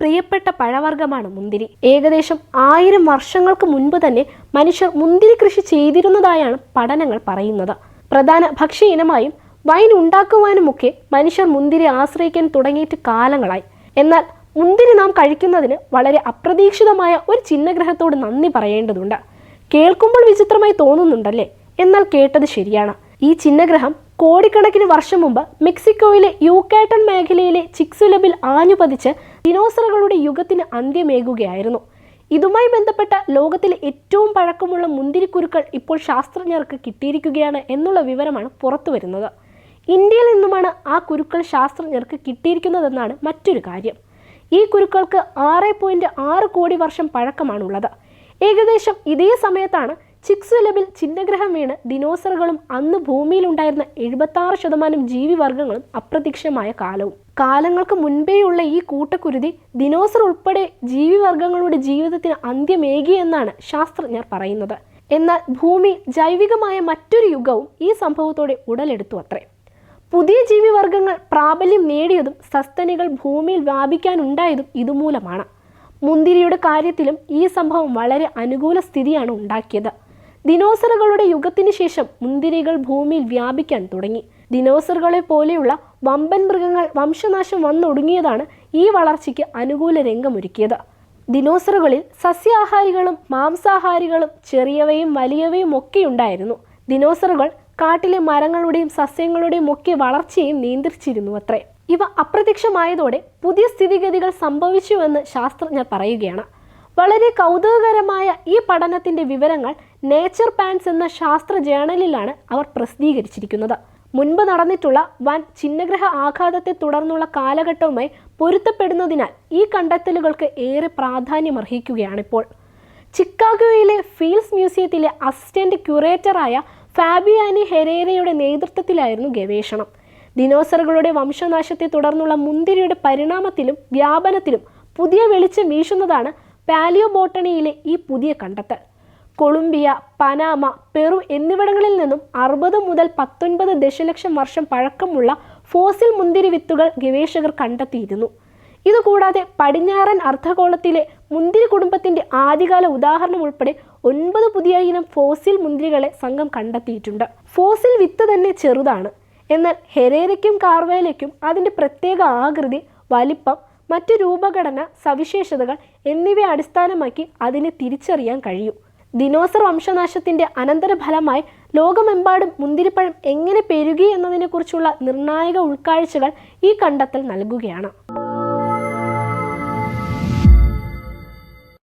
പ്രിയപ്പെട്ട പഴവർഗമാണ് മുന്തിരി. ഏകദേശം ആയിരം വർഷങ്ങൾക്ക് മുൻപ് തന്നെ മനുഷ്യർ മുന്തിരി കൃഷി ചെയ്തിരുന്നതായാണ് പഠനങ്ങൾ പറയുന്നത്. പ്രധാന ഭക്ഷ്യ ഇനമായും വൈൻ ഉണ്ടാക്കുവാനുമൊക്കെ മനുഷ്യർ മുന്തിരി ആശ്രയിക്കാൻ തുടങ്ങിയിട്ട് കാലങ്ങളായി. എന്നാൽ മുന്തിരി നാം കഴിക്കുന്നതിന് വളരെ അപ്രതീക്ഷിതമായ ഒരു ചിഹ്നഗ്രഹത്തോട് നന്ദി പറയേണ്ടതുണ്ട്. കേൾക്കുമ്പോൾ വിചിത്രമായി തോന്നുന്നുണ്ടല്ലേ? എന്നാൽ കേട്ടത് ശരിയാണ്. ഈ ചിഹ്നഗ്രഹം കോടിക്കണക്കിന് വർഷം മുമ്പ് മെക്സിക്കോയിലെ യൂക്കാട്ടൺ മേഖലയിലെ ചിക്സുലബിൽ ആഞ്ഞുപതിച്ച് ദിനോസറുകളുടെ യുഗത്തിന് അന്ത്യമേകുകയായിരുന്നു. ഇതുമായി ബന്ധപ്പെട്ട ലോകത്തിലെ ഏറ്റവും പഴക്കമുള്ള മുന്തിരിക്കുരുക്കൾ ഇപ്പോൾ ശാസ്ത്രജ്ഞർക്ക് കിട്ടിയിരിക്കുകയാണ് എന്നുള്ള വിവരമാണ് പുറത്തു വരുന്നത് ഇന്ത്യയിൽ നിന്നുമാണ് ആ കുരുക്കൾ ശാസ്ത്രജ്ഞർക്ക് കിട്ടിയിരിക്കുന്നതെന്നാണ് മറ്റൊരു കാര്യം. ഈ കുരുക്കൾക്ക് ആറ് പോയിന്റ് ആറ് കോടി വർഷം പഴക്കമാണുള്ളത്. ഏകദേശം ഇതേ സമയത്താണ് ചിക്സുലബിൽ ചിഹ്നഗ്രഹം വീണ് ഡിനോസറുകളും അന്ന് ഭൂമിയിലുണ്ടായിരുന്ന എഴുപത്തി ആറ് ശതമാനം ജീവിവർഗങ്ങളും അപ്രത്യക്ഷമായ കാലവും. കാലങ്ങൾക്ക് മുൻപേയുള്ള ഈ കൂട്ടക്കുരുതി ദിനോസർ ഉൾപ്പെടെ ജീവിവർഗങ്ങളുടെ ജീവിതത്തിന് അന്ത്യമേകി എന്നാണ് ശാസ്ത്രജ്ഞർ പറയുന്നത്. എന്നാൽ ഭൂമി ജൈവികമായ മറ്റൊരു യുഗവും ഈ സംഭവത്തോടെ ഉടലെടുത്തു അത്രേ. പുതിയ ജീവിവർഗങ്ങൾ പ്രാബല്യം നേടിയതും സസ്തനികൾ ഭൂമിയിൽ വ്യാപിക്കാനുണ്ടായതും ഇതുമൂലമാണ്. മുന്തിരിയുടെ കാര്യത്തിലും ഈ സംഭവം വളരെ അനുകൂല സ്ഥിതിയാണ് ഉണ്ടാക്കിയത്. ദിനോസറുകളുടെ യുഗത്തിന് ശേഷം മുന്തിരികൾ ഭൂമിയിൽ വ്യാപിക്കാൻ തുടങ്ങി. ദിനോസറുകളെ പോലെയുള്ള വമ്പൻ മൃഗങ്ങൾ വംശനാശം വന്നൊടുങ്ങിയതാണ് ഈ വളർച്ചയ്ക്ക് അനുകൂല രംഗമൊരുക്കിയത്. ദിനോസറുകളിൽ സസ്യാഹാരികളും മാംസാഹാരികളും ചെറിയവയും വലിയവയും ഒക്കെ ഉണ്ടായിരുന്നു. ദിനോസറുകൾ കാട്ടിലെ മരങ്ങളുടെയും സസ്യങ്ങളുടെയും ഒക്കെ വളർച്ചയും നിയന്ത്രിച്ചിരുന്നു അത്രേ. ഇവ അപ്രത്യക്ഷമായതോടെ പുതിയ സ്ഥിതിഗതികൾ സംഭവിച്ചുവെന്ന് ശാസ്ത്രജ്ഞർ പറയുകയാണ്. വളരെ കൗതുകകരമായ ഈ പഠനത്തിന്റെ വിവരങ്ങൾ നേച്ചർ പാൻസ് എന്ന ശാസ്ത്ര ജേണലിലാണ് അവർ പ്രസിദ്ധീകരിച്ചിരിക്കുന്നത്. മുൻപ് നടന്നിട്ടുള്ള വൻ ചിഹ്നഗ്രഹ ആഘാതത്തെ തുടർന്നുള്ള കാലഘട്ടവുമായി പൊരുത്തപ്പെടുന്നതിനാൽ ഈ കണ്ടെത്തലുകൾക്ക് ഏറെ പ്രാധാന്യമർഹിക്കുകയാണിപ്പോൾ. ചിക്കാഗോയിലെ ഫീൽസ് മ്യൂസിയത്തിലെ അസിസ്റ്റന്റ് ക്യൂറേറ്ററായ ഫാബിയാനി ഹെരേരയുടെ നേതൃത്വത്തിലായിരുന്നു ഗവേഷണം. ദിനോസറുകളുടെ വംശനാശത്തെ തുടർന്നുള്ള മുന്തിരിയുടെ പരിണാമത്തിലും വ്യാപനത്തിലും പുതിയ വെളിച്ചം വീശുന്നതാണ് പാലിയോ ബോട്ടണിയിലെ ഈ പുതിയ കണ്ടെത്തൽ. കൊളംബിയ പനാമ പെറു എന്നിവിടങ്ങളിൽ നിന്നും അറുപത് മുതൽ പത്തൊൻപത് ദശലക്ഷം വർഷം പഴക്കമുള്ള ഫോസിൽ മുന്തിരി വിത്തുകൾ ഗവേഷകർ കണ്ടെത്തിയിരുന്നു. ഇതുകൂടാതെ പടിഞ്ഞാറൻ അർദ്ധഗോളത്തിലെ മുന്തിരി കുടുംബത്തിന്റെ ആദ്യകാല ഉദാഹരണം ഉൾപ്പെടെ ഒൻപത് പുതിയ ഇനം ഫോസിൽ മുന്തിരികളെ സംഘം കണ്ടെത്തിയിട്ടുണ്ട്. ഫോസിൽ വിത്ത് തന്നെ ചെറുതാണ്. എന്നാൽ ഹെരേരയ്ക്കും കാർവേലയ്ക്കും അതിന്റെ പ്രത്യേക ആകൃതി വലിപ്പം മറ്റു രൂപഘടന സവിശേഷതകൾ എന്നിവയെ അടിസ്ഥാനമാക്കി അതിനെ തിരിച്ചറിയാൻ കഴിയും. ദിനോസർ വംശനാശത്തിന്റെ അനന്തരഫലമായി ലോകമെമ്പാടും മുന്തിരിപ്പഴം എങ്ങനെ പെരുകി എന്നതിനെക്കുറിച്ചുള്ള നിർണായക ഉൾക്കാഴ്ചകൾ ഈ കണ്ടെത്തൽ നൽകുകയാണ്.